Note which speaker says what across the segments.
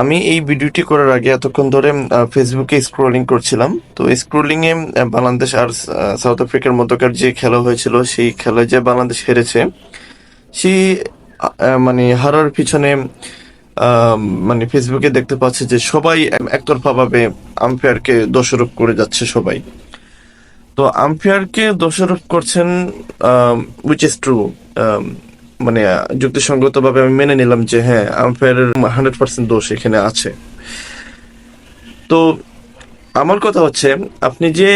Speaker 1: আমি এই ভিডিওটি করার আগে এতক্ষণ ধরে ফেসবুকে স্ক্রোলিং করছিলাম। তো স্ক্রলিং এ বাংলাদেশ আর সাউথ আফ্রিকার মধ্যকার যে খেলা হয়েছিল, সেই খেলায় যে বাংলাদেশ হেরেছে, সেই মানে হারার পিছনে মানে ফেসবুকে দেখতে পাচ্ছে যে সবাই একতরফা ভাবে আম্পায়ারকে দোষারোপ করে যাচ্ছে সবাই। তো আম্পায়ারকে দোষারোপ করছেন উইচ ইজ ট্রু মানে যুক্তিসঙ্গত ভাবে আমি মেনে নিলাম যে হ্যাঁ আম্পায়ারের হান্ড্রেড পার্সেন্ট দোষ এখানে আছে। তো, আমার কথা হচ্ছে, আপনি যে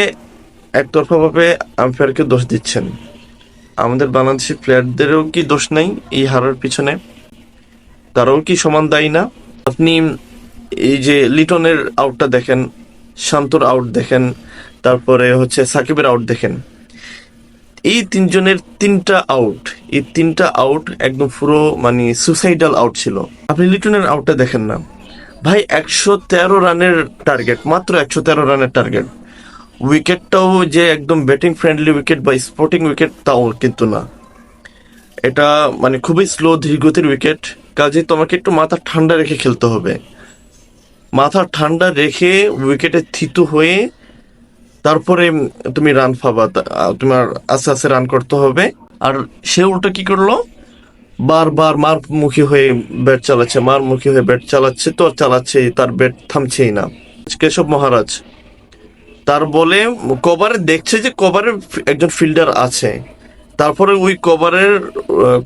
Speaker 1: একতরফা ভাবে আম্পায়ারকে দোষ দিচ্ছেন, আমাদের বাংলাদেশি প্লেয়ারদেরও কি দোষ নাই এই হারার পিছনে? তারাও কি সমান দায়ী না? আপনি এই যে লিটনের আউটটা দেখেন, শান্তর আউট দেখেন, তারপরে হচ্ছে সাকিবের আউট দেখেন। এই তিনজনের তিনটা আউট এই তিনটা আউট একদম পুরো মানে সুসাইডাল আউট ছিল। আপনি লিটনের আউটটা দেখেন না। ভাই, একশো তেরো রানের টার্গেট মাত্র একশো তেরো রানের টার্গেট উইকেটটাও যে একদম ব্যাটিং ফ্রেন্ডলি উইকেট বা স্পোর্টিং উইকেট তাও কিন্তু না। এটা মানে খুবই স্লো ধীরগতির উইকেট কাজে তোমাকে একটু মাথা ঠান্ডা রেখে খেলতে হবে। মাথা ঠান্ডা রেখে উইকেটে থিতু হয়ে তারপরে তুমি রান পাবা। তোমার আস্তে আস্তে রান করতে হবে। আর সে উল্টো কি করল? বারবার মার মুখী হয়ে ব্যাট চালাচ্ছে মার মুখী হয়ে ব্যাট চালাচ্ছে, তো চালাচ্ছে, তার ব্যাট থামছেই না। কেশব মহারাজ, তার বলে কভারে দেখছে যে কভারে একজন ফিল্ডার আছে। তারপরে ওই কভারের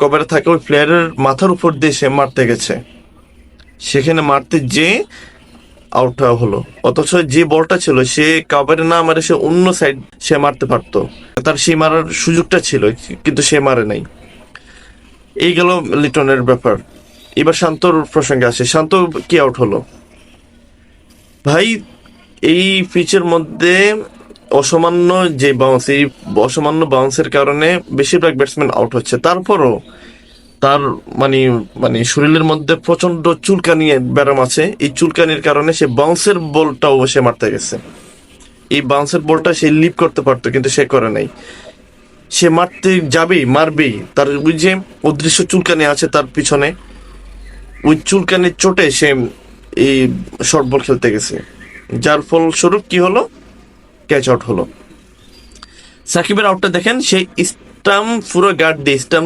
Speaker 1: কভারে থাকা ওই প্লেয়ারের মাথার উপর দিয়ে সে মারতে গেছে। সেখানে মারতে যে আউট হলো। অথচ যে বলটা ছিল, সে কাভারে না মারে সে অন্য সাইড সে মারতে পারতো। তার সে মারার সুযোগটা ছিল, কিন্তু সে মারে নাই। এই গেল লিটনের ব্যাপার। এবার শান্তর প্রসঙ্গে আসে। শান্ত, কি আউট হলো? ভাই, এই পিচের মধ্যে অসামান্য যে বাউন্স এই অসামান্য বাউন্সের কারণে বেশিরভাগ ব্যাটসম্যান আউট হচ্ছে। তারপরও তার মানে মানে শরীরের মধ্যে প্রচণ্ড চুলকানি ব্যারাম আছে। এই চুলকানির কারণে সে বাউন্সের বলটাও সে মারতে গেছে। এই বাউন্সের বলটা সে লিপ করতে পারতো, কিন্তু সে করে নাই। সে মারতে যাবেই, মারবেই। তার ওই যে অদৃশ্য চুলকানি আছে তার পিছনে, ওই চুলকানির চোটে সে এই শর্ট বল খেলতে গেছে। যার ফলস্বরূপ কি হলো? ক্যাচ আউট হলো। সাকিবের আউটটা দেখেন সেই স্টাম পুরো গার্ড দিয়ে স্টাম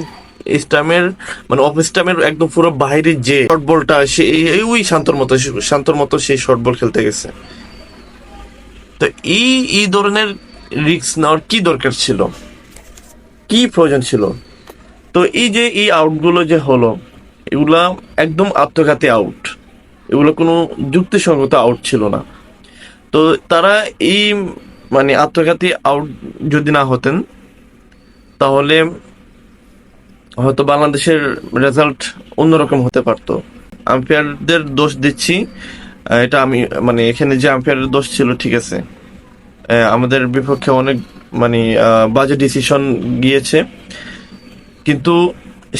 Speaker 1: স্টামের মানে অফ স্টামের একদম পুরো বাইরে যে শর্ট বলটা সে ওই শান্তর মতো শান্তর মতো সেই শর্ট বল খেলতে গেছে। তো এই এই ধরনের রিস্ক নেওয়ার কি দরকার ছিল? কি প্রয়োজন ছিল? তো এই যে, এই আউটগুলো যে হলো, এগুলা একদম আত্মঘাতী আউট এগুলো কোনো যুক্তিসঙ্গত আউট ছিল না। তো তারা এই মানে আত্মঘাতী আউট যদি না হতেন, তাহলে হয়তো বাংলাদেশের রেজাল্ট অন্যরকম হতে পারতো। আম্পায়ারদের দোষ দিচ্ছি। এটা আমি মানে এখানে যে আম্পায়ারের দোষ ছিল, ঠিক আছে। আমাদের বিপক্ষে অনেক মানে বাজে ডিসিশন গিয়েছে। কিন্তু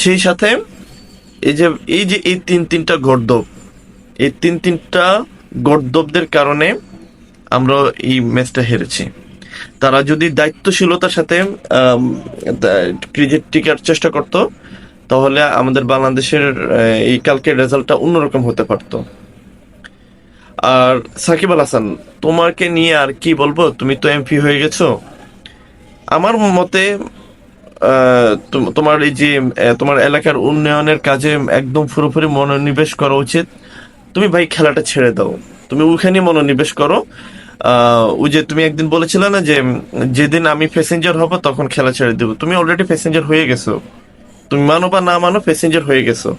Speaker 1: সেই সাথে এই যে এই যে এই তিন, তিনটা গর্দব এই তিন, তিনটা গর্দবদের কারণে আমরা এই ম্যাচটা হেরেছি। তারা যদি দায়িত্বশীলতার সাথে টিকার চেষ্টা করত, তাহলে আমাদের বাংলাদেশের এই কালকের রেজাল্টটা অন্যরকম হতে পারত। আর সাকিব আল হাসান, তোমাকে নিয়ে আর কি বলব? তুমি তো এমপি হয়ে গেছো। আমার মতে তোমার এই যে তোমার এলাকার উন্নয়নের কাজে একদম পুরোপুরি মনোনিবেশ করা উচিত। তুমি ভাই খেলাটা ছেড়ে দাও। তুমি ওখানে মনোনিবেশ করো। ওই যে তুমি একদিন বলেছিলে না যে, যেদিন আমি প্যাসেঞ্জার হব তখন খেলা ছেড়ে দেবো। তুমি অলরেডি প্যাসেঞ্জার হয়ে গেছো। তুমি মানো বা না মানো প্যাসেঞ্জার হয়ে গেছো।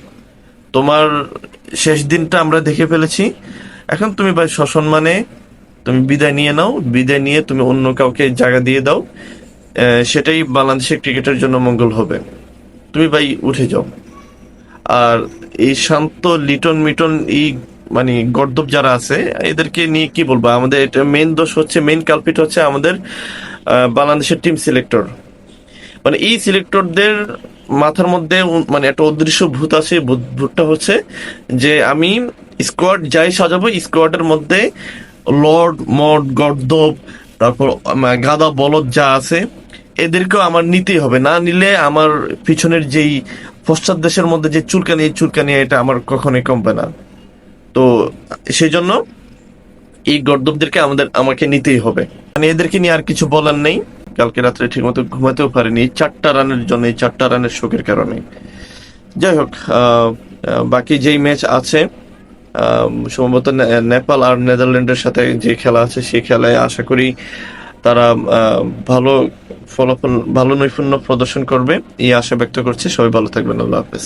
Speaker 1: তোমার শেষ দিনটা আমরা দেখে ফেলেছি। এখন তুমি ভাই সসম্মানে তুমি বিদায় নিয়ে নাও। বিদায় নিয়ে তুমি অন্য কাউকে জায়গা দিয়ে দাও। সেটাই বাংলাদেশের ক্রিকেটের জন্য মঙ্গল হবে। তুমি ভাই উঠে যাও। আর এই শান্ত লিটন মিটন, এই মানে গর্দব যারা আছে, এদেরকে নিয়ে কি বলব? আমাদের এটা মেন দোষ হচ্ছে মেন কালপিট হচ্ছে আমাদের বাংলাদেশের টিম সিলেক্টর মানে এই সিলেক্টরদের মাথার মধ্যে মানে একটা অদৃশ্য ভূত আছে ভূতটা হচ্ছে যে আমি স্কোয়াড যাই সাজাবো স্কোয়াডের মধ্যে লর্ড মড গর্দব তারপর গাদা, বলদ যা আছে, এদেরকেও আমার নিতেই হবে। না নিলে আমার পিছনের যেই পশ্চাৎ দেশের মধ্যে যে চুলকানি, এই চুলকানি এটা আমার কখনোই কমবে না। তো সেই জন্য এই গর্দবদেরকে আমাদের, আমাকে নিতেই হবে। মানে এদেরকে নিয়ে আর কিছু বলার নেই। কালকে রাত্রে ঠিকমতো ঘুমাতেও পারিনি। চারটা রানের জন্য এই চারটা রানের শোকের কারণে। যাই হোক বাকি যেই ম্যাচ আছে সম্ভবত নেপাল আর নেদারল্যান্ডের সাথে যে খেলা আছে সেই খেলায় আশা করি তারা ভালো ফলাফল, ভালো নৈপুণ্য প্রদর্শন করবে। এই আশা ব্যক্ত করছি। সবাই ভালো থাকবেন। আল্লাহ হাফেজ।